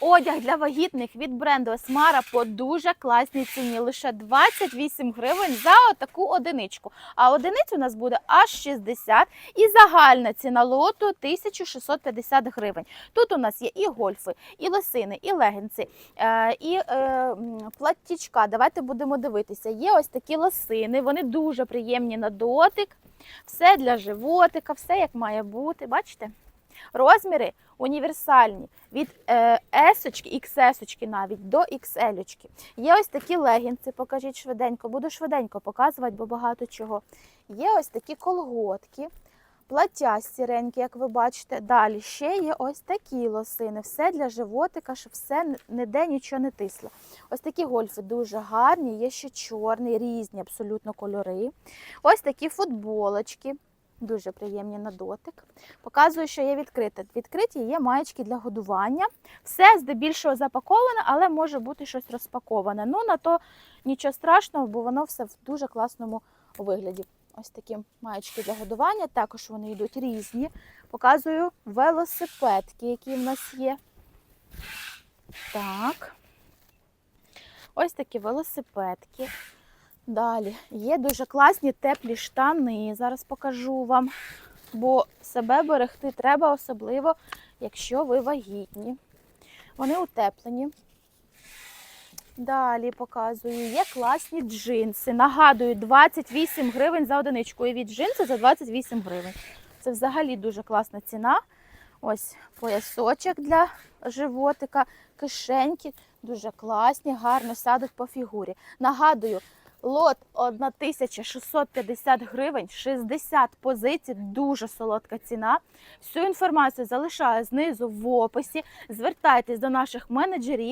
Одяг для вагітних від бренду Осмара по дуже класній ціні. Лише 28 гривень за отаку одиничку. А одиниць у нас буде аж 60 і загальна ціна лоту 1650 гривень. Тут у нас є і гольфи, і лосини, і легінці, е, і е, платтічка. Давайте будемо дивитися. Є ось такі лосини, вони дуже приємні на дотик. Все для животика, все як має бути. Бачите? Розміри універсальні від е, S, XS навіть до XL. Є ось такі легінці, покажіть швиденько. Буду швиденько показувати, бо багато чого. Є ось такі колготки, плаття сіренькі, як ви бачите. Далі ще є ось такі лосини. Все для животика, щоб все ніде нічого не тисло. Ось такі гольфи дуже гарні, є ще чорні, різні абсолютно кольори. Ось такі футболочки. Дуже приємні на дотик. Показую, що є відкрите. Відкриті є маєчки для годування. Все здебільшого запаковане, але може бути щось розпаковане. Ну, на то нічого страшного, бо воно все в дуже класному вигляді. Ось такі маєчки для годування. Також вони йдуть різні. Показую велосипедки, які в нас є. Так. Ось такі велосипедки. Далі є дуже класні теплі штани. Зараз покажу вам. Бо себе берегти треба, особливо, якщо ви вагітні. Вони утеплені. Далі показую. Є класні джинси. Нагадую, 28 гривень за одиничку. І від джинси за 28 гривень. Це взагалі дуже класна ціна. Ось поясочок для животика, кишеньки дуже класні, гарно сядуть по фігурі. Нагадую, лот 1650 гривень, 60 позицій, дуже солодка ціна. Всю інформацію залишаю знизу в описі. Звертайтесь до наших менеджерів.